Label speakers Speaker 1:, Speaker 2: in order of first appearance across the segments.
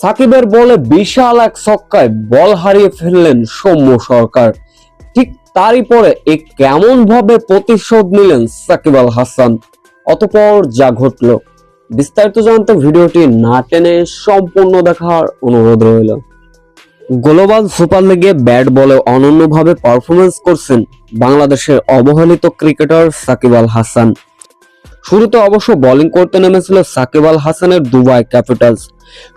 Speaker 1: সাকিবের বলে বিশাল এক ছক্কায় বল হারিয়ে ফেললেন সৌম্য সরকার। ঠিক তারই পরে এ কেমন ভাবে প্রতিশোধ নিলেন সাকিব আল হাসান? অতপর যা ঘটলো। বিস্তারিত জানতে ভিডিওটি না টেনে সম্পূর্ণ দেখার অনুরোধ রইল। গ্লোবাল সুপার লিগে ব্যাট বলে অনন্যভাবে পারফরমেন্স করছেন বাংলাদেশের অবহেলিত ক্রিকেটার সাকিব আল হাসান। শুরুতে অবশ্য বোলিং করতে নেমেছিল সাকিব আল হাসানের দুবাই ক্যাপিটালস।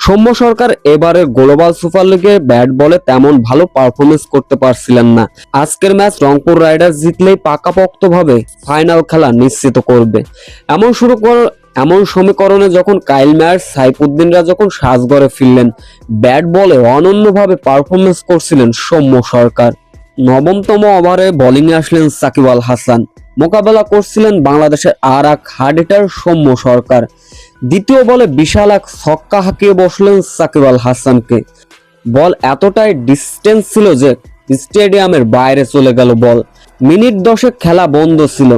Speaker 1: সৌম্য সরকার এবারে গ্লোবাল সুপার লিগে ব্যাট বলে তেমন ভালো পারফরমেন্স করতে পারছিলেন না। আজকের ম্যাচ রংপুর রাইডার্স জিতলেই পাকাপোক্তভাবে ফাইনাল খেলা নিশ্চিত করবে। এমন শুরু কর এমন সমীকরণে যখন কাইল ম্যাচ, সাইফুদ্দিনরা যখন সাজগড়ে ফিরলেন, ব্যাট বলে অনন্যভাবে পারফরমেন্স করছিলেন সৌম্য সরকার। নবমতম ওভারে বোলিংয়ে আসলেন সাকিব আল হাসান। মোকাবেলা করছিলেন বাংলাদেশের আর এক হার্ড হিটার সৌম্য সরকার। দ্বিতীয় বলে বিশাল এক ছক্কা হাঁকিয়ে বসলেন সাকিব আল হাসানকে। বল এতটাই ডিস্টেন্স ছিল যে স্টেডিয়ামের বাইরে চলে গেল বল। মিনিট দশেক খেলা বন্ধ ছিল।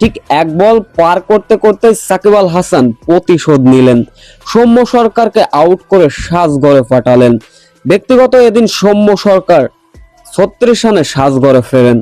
Speaker 1: ঠিক এক বল পার করতে করতে সাকিব আল হাসান প্রতিশোধ নিলেন। সৌম্য সরকারকে আউট করে সাজগড়ে পাঠালেন। ব্যক্তিগত এদিন সৌম্য সরকার ছত্রিশ রানে সাজগড়ে ফেরেন